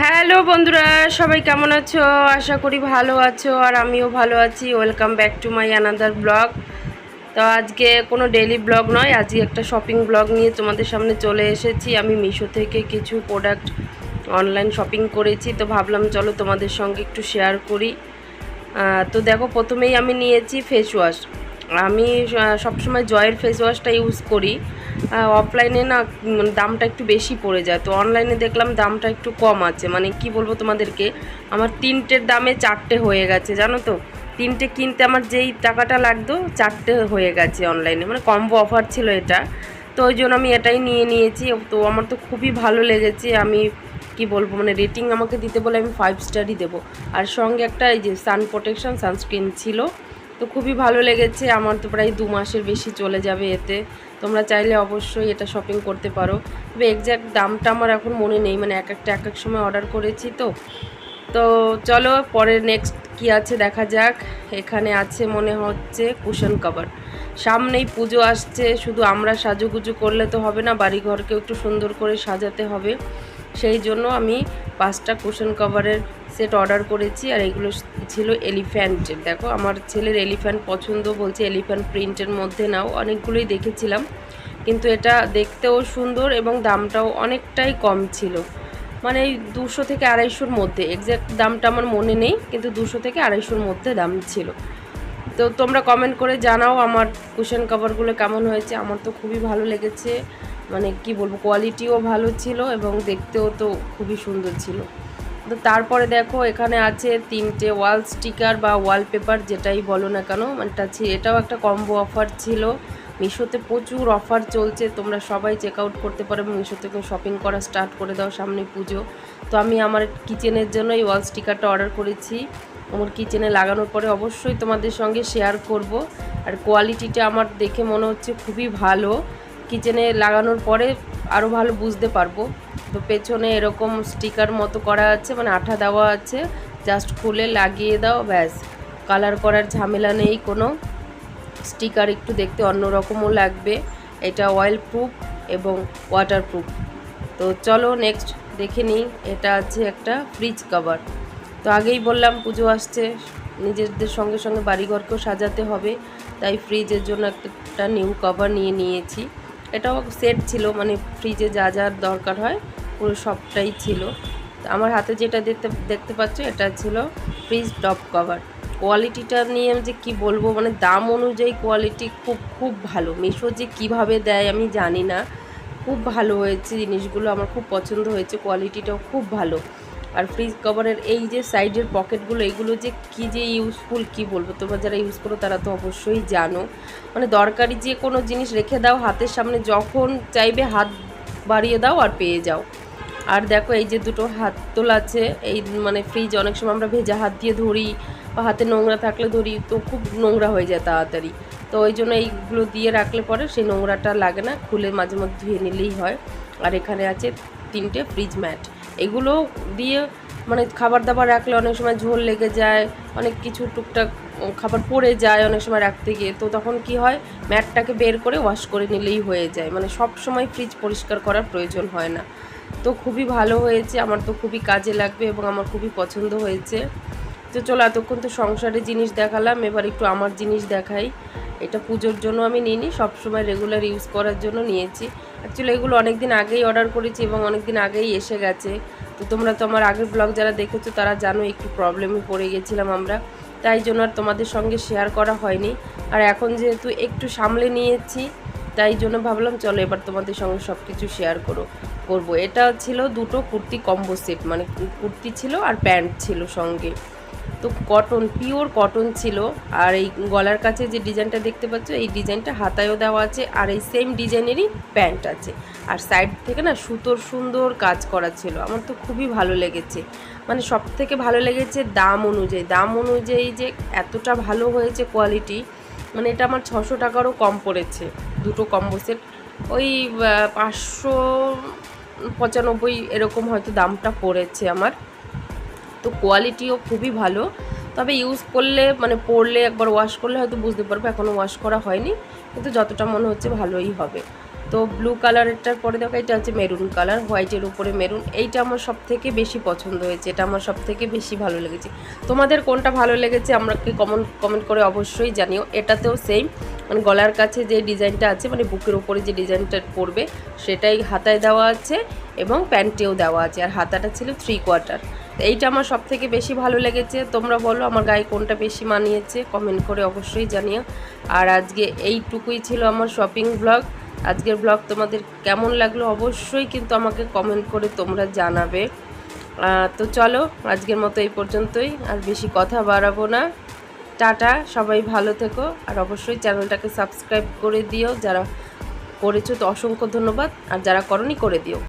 Hello বন্ধুরা, সবাই কেমন আছো? আশা করি ভালো আছো আর আমিও ভালো আছি। Welcome back to my another blog তো আজকে কোনো ডেলি ব্লগ নয়, আজকে একটা শপিং ব্লগ নিয়ে তোমাদের সামনে চলে এসেছি। আমি মিশো থেকে কিছু প্রোডাক্ট অনলাইন শপিং করেছি, তো ভাবলাম চলো তোমাদের সঙ্গে একটু শেয়ার করি। তো দেখো, প্রথমেই আমি নিয়েছি ফেস ওয়াশ আমি সবসময় জয়ের ফেস ওয়াশটা ইউজ করি। অফলাইনে না দামটা একটু বেশি পড়ে যায়। তো অনলাইনে দেখলাম দামটা একটু কম আছে। মানে কি বলব তোমাদেরকে, আমার তিনটের দামে চারটে হয়ে গেছে, জানো তো? তিনটে কিনতে আমার যেই টাকাটা লাগতো, চারটে হয়ে গেছে অনলাইনে মানে কম্বো অফার ছিল এটা। তো ওই জন্য আমি এটাই নিয়ে নিয়েছি। তো আমার তো খুবই ভালো লেগেছে। আমি কি বলব মানে রেটিং আমাকে দিতে বলে আমি ফাইভ স্টারই দেবো। আর সঙ্গে একটা এই যে সান প্রোটেকশন সানস্ক্রিন ছিল তো খুবই ভালো লেগেছে। আমার তো প্রায় দু মাসের বেশি চলে যাবে এতে। তোমরা চাইলে অবশ্যই এটা শপিং করতে পারো। তবে এক্স্যাক্ট দামটা আমার এখন মনে নেই। মানে এক একটা এক এক সময় অর্ডার করেছি তো। তো চলো, পরে নেক্সট কি আছে দেখা যাক। এখানে আছে মনে হচ্ছে কুশন কভার সামনেই পুজো আসছে। শুধু আমরা সাজুগুজু করলে তো হবে না, বাড়িঘরকেও একটু সুন্দর করে সাজাতে হবে। সেই জন্য আমি পাঁচটা কুশন কভারের সেট অর্ডার করেছি আর এগুলো ছিল এলিফ্যান্টের দেখো, আমার ছেলের এলিফ্যান্ট পছন্দ বলছে, এলিফ্যান্ট প্রিন্টের মধ্যে নাও। অনেকগুলোই দেখেছিলাম, কিন্তু এটা দেখতেও সুন্দর এবং দামটাও অনেকটাই কম ছিল। মানে দুশো থেকে আড়াইশোর মধ্যে এক্স্যাক্ট দামটা আমার মনে নেই, কিন্তু দুশো থেকে আড়াইশোর মধ্যে দাম ছিল। তো তোমরা কমেন্ট করে জানাও আমার কুশন কভারগুলো কেমন হয়েছে। আমার তো খুবই ভালো লেগেছে। মানে কি বলব কোয়ালিটিও ভালো ছিল এবং দেখতেও তো খুবই সুন্দর ছিল। তো তারপরে দেখো, এখানে আছে তিনটে ওয়াল স্টিকার বা ওয়ালপেপার যেটাই বলো না কেন মানে এটা এটাও একটা কম্বো অফার ছিল। মিশোতে প্রচুর অফার চলছে, তোমরা সবাই চেক আউট করতে পারো মিশো থেকে শপিং করা স্টার্ট করে দাও সামনে পুজো। তো আমি আমার কিচেনের জন্য এই ওয়াল স্টিকারটা অর্ডার করেছি। আমার কিচেনে লাগানোর পরে অবশ্যই তোমাদের সঙ্গে শেয়ার করব। আর কোয়ালিটিটা আমার দেখে মনে হচ্ছে খুবই ভালো। কিচেনে লাগানোর পরে আরও ভালো বুঝতে পারব। তো পেছনে এরকম স্টিকার মতো করা আছে মানে আঠা দেওয়া আছে। জাস্ট খুলে লাগিয়ে দাও, ব্যাস। কালার করার ঝামেলা নেই কোনো। স্টিকার একটু দেখতে অন্যরকমও লাগবে। এটা অয়েল প্রুফ এবং ওয়াটার প্রুফ তো চলো নেক্সট দেখে নিই। এটা আছে একটা ফ্রিজ কভার তো আগেই বললাম, পুজো আসছে। নিজেদের সঙ্গে সঙ্গে বাড়িঘরকেও সাজাতে হবে। তাই ফ্রিজের জন্য একটা নিউ কভার নিয়ে নিয়েছি। এটাও সেট ছিল মানে ফ্রিজে যা যা দরকার হয়, পুরো সবটাই ছিল। আমার হাতে যেটা দেখতে দেখতে পাচ্ছ, এটা ছিল ফ্রিজ টপ কভার কোয়ালিটিটা নিয়ে আমি যে কী বলব মানে দাম অনুযায়ী কোয়ালিটি খুব খুব ভালো। মিশো যে কীভাবে দেয় আমি জানি না। খুব ভালো হয়েছে জিনিসগুলো, আমার খুব পছন্দ হয়েছে কোয়ালিটিটাও খুব ভালো। আর ফ্রিজ কভারের এই যে সাইডের পকেটগুলো এগুলো যে কী যে ইউজফুল কী বলব? তোমরা যারা ইউজ করো তারা তো অবশ্যই জানো। মানে দরকারি যে কোনো জিনিস রেখে দাও, হাতের সামনে যখন চাইবে হাত বাড়িয়ে দাও আর পেয়ে যাও। আর দেখো এই যে দুটো হাত তোল আছে, এই মানে ফ্রিজ অনেক সময় আমরা ভেজা হাত দিয়ে ধরি বা হাতে নোংরা থাকলে ধরি, তো খুব নোংরা হয়ে যায় তাড়াতাড়ি। তো ওই জন্য এইগুলো দিয়ে রাখলে পরে সেই নোংরাটা লাগে না, খুলে মাঝে মধ্যে ধুয়ে নিলেই হয়। আর এখানে আছে তিনটে ফ্রিজ ম্যাট এগুলো দিয়ে মানে খাবার দাবার রাখলে অনেক সময় ঝোল লেগে যায়, অনেক কিছু টুকটাক খাবার পড়ে যায় অনেক সময় রাখতে গিয়ে। তো তখন কি হয়, ম্যাটটাকে বের করে ওয়াশ করে নিলেই হয়ে যায়। মানে সব সময় ফ্রিজ পরিষ্কার করার প্রয়োজন হয় না। তো খুবই ভালো হয়েছে, আমার তো খুবই কাজে লাগবে এবং আমার খুবই পছন্দ হয়েছে। তো চলো এতক্ষণ তো সংসারের জিনিস দেখালাম, এবার একটু আমার জিনিস দেখাই। এটা পুজোর জন্য আমি নিইনি, সবসময় রেগুলার ইউজ করার জন্য নিয়েছি। অ্যাকচুয়ালি এগুলো অনেক দিন আগেই অর্ডার করেছি এবং অনেক দিন আগেই এসে গেছে। তো তোমরা তো আমার আগের ব্লগ যারা দেখেছ, তারা জানো একটু প্রবলেমে পড়ে গেছিলাম আমরা। তাই জন্য আর তোমাদের সঙ্গে শেয়ার করা হয়নি। আর এখন যেহেতু একটু সামলে নিয়েছি, তাই জন্য ভাবলাম, চলো এবার তোমাদের সঙ্গে সব কিছু শেয়ার করো, করব। এটা ছিল দুটো কুর্তি কম্বো সেট মানে কুর্তি ছিল আর প্যান্ট ছিল সঙ্গে। তো কটন পিওর কটন ছিল। আর এই গলার কাছে যে ডিজাইনটা দেখতে পাচ্ছ, এই ডিজাইনটা হাতায়ও দেওয়া আছে আর এই সেম ডিজাইনেরই প্যান্ট আছে। আর সাইড থেকে না সুতোর সুন্দর কাজ করা ছিল। আমার তো খুবই ভালো লেগেছে। মানে সব থেকে ভালো লেগেছে দাম অনুযায়ী। দাম অনুযায়ী যে এতটা ভালো হয়েছে কোয়ালিটি মানে এটা আমার ছশো টাকারও কম পড়েছে। দুটো কম্বো সেট ওই পাঁচশো পঁচানব্বই এরকম হয়তো দামটা পড়েছে আমার। তো কোয়ালিটিও খুবই ভালো। তবে ইউজ করলে মানে পরলে একবার ওয়াশ করলে হয়তো বুঝতে পারব এখনও ওয়াশ করা হয়নি। কিন্তু যতটা মনে হচ্ছে ভালোই হবে। তো ব্লু কালারেরটার পরে দেখো, এটা হচ্ছে মেরুন কালার হোয়াইটের উপরে মেরুন এইটা আমার সব থেকে বেশি পছন্দ হয়েছে, এটা আমার সব থেকে বেশি ভালো লেগেছে। তোমাদের কোনটা ভালো লেগেছে আমাকে কমেন্ট কমেন্ট করে অবশ্যই জানিও। এটাতেও সেম মানে গলার কাছে যে ডিজাইনটা আছে মানে বুকের উপরে যে ডিজাইনটা পড়বে সেটাই হাতায় দেওয়া আছে এবং প্যান্টেও দেওয়া আছে। আর হাতাটা ছিল থ্রি কোয়ার্টার এইটা আমার সব থেকে বেশি ভালো লেগেছে। তোমরা বলো আমার গায়ে কোনটা বেশি মানিয়েছে কমেন্ট করে অবশ্যই জানিও। আর আজকে এইটুকুই ছিল আমার শপিং ব্লগ আজকের ব্লগ তোমাদের কেমন লাগল অবশ্যই কিন্তু আমাকে কমেন্ট করে তোমরা জানাবে। তো চলো, আজকের মতো এই পর্যন্তই। আর বেশি কথা বাড়াবো না। টাটা, সবাই ভালো থেকো। আর অবশ্যই চ্যানেলটাকে সাবস্ক্রাইব করে দিও। যারা করেছ তো অসংখ্য ধন্যবাদ। আর যারা করনি, করে দিও।